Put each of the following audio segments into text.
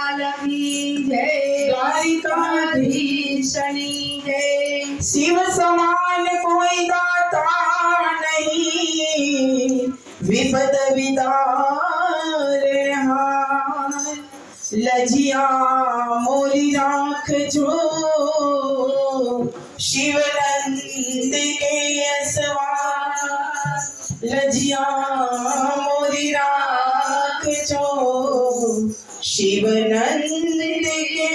आलमी जय गायिकाधीशनी जय शिव समान कोई गाता नहीं विपद विदार लजिया मोरी राख जो शिवनंद के सवार लजिया मोरी राख जो। ಶಿವನಂದಿಗೆ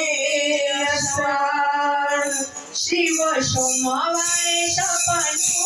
ಶಿವ ಸೋಮವಾರ ಸಪನು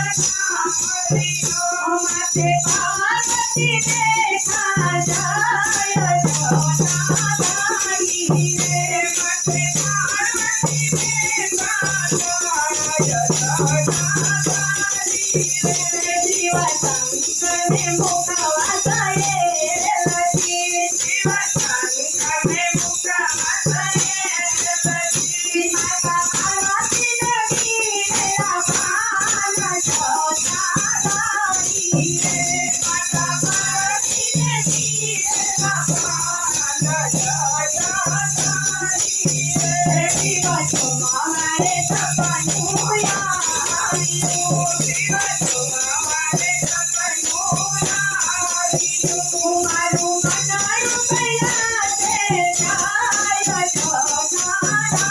在小城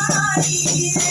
哪里